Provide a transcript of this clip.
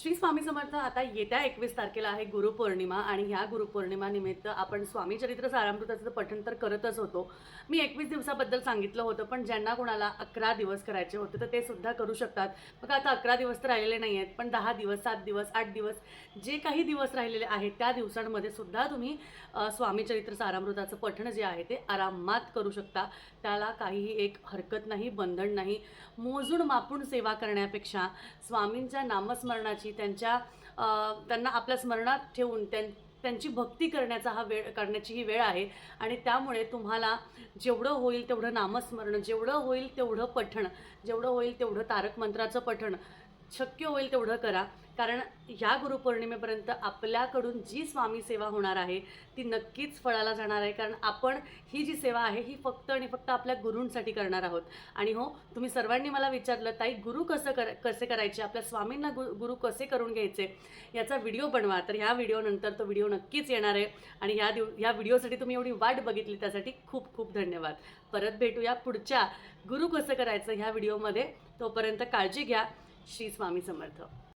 श्री स्वामी समर्थ आता येत्या एकवीस तारखेला आहे गुरुपौर्णिमा आणि ह्या गुरुपौर्णिमानिमित्त आपण स्वामी चरित्र सारामृताचं पठण तर करतच होतो. मी एकवीस दिवसाबद्दल सांगितलं होतं पण ज्यांना कोणाला अकरा दिवस करायचे होते तर ते सुद्धा करू शकतात. मग आता अकरा दिवस तर राहिलेले नाही आहेत पण दहा दिवस सात दिवस आठ दिवस जे काही दिवस राहिलेले आहेत त्या दिवसांमध्ये सुद्धा तुम्ही स्वामी चरित्र सारामृताचं पठण जे आहे ते आरामात करू शकता. त्याला काहीही एक हरकत नाही बंधन नाही. मोजून मापून सेवा करण्यापेक्षा स्वामींच्या नामस्मरणाची त्यांच्या त्यांना आपल्या स्मरणात ठेवून त्यां त्यांची भक्ती करण्याचा हा वेळ करण्याची ही वेळ आहे. आणि त्यामुळे तुम्हाला जेवढं होईल तेवढं नामस्मरण जेवढं होईल तेवढं पठण जेवढं होईल तेवढं तारक मंत्राचं पठण शक्य होईल तेवढं करा. कारण ह्या गुरुपौर्णिमेपर्यंत आपल्याकडून जी स्वामी सेवा होणार आहे ती नक्कीच फळाला जाणार आहे. कारण आपण ही जी सेवा आहे ही फक्त आणि फक्त आपल्या गुरूंसाठी करणार आहोत. आणि हो तुम्ही सर्वांनी मला विचारलं ताई गुरु कसं कर कसे करायचे? आपल्या स्वामींना गु गुरु कसे करून घ्यायचे? याचा व्हिडिओ बनवा. तर ह्या व्हिडिओनंतर तो व्हिडिओ नक्कीच येणार आहे. आणि ह्या दिव ह्या व्हिडिओसाठी तुम्ही एवढी वाट बघितली त्यासाठी खूप खूप धन्यवाद. परत भेटूया पुढच्या गुरु कसं करायचं ह्या व्हिडिओमध्ये. तोपर्यंत काळजी घ्या. श्री स्वामी समर्थ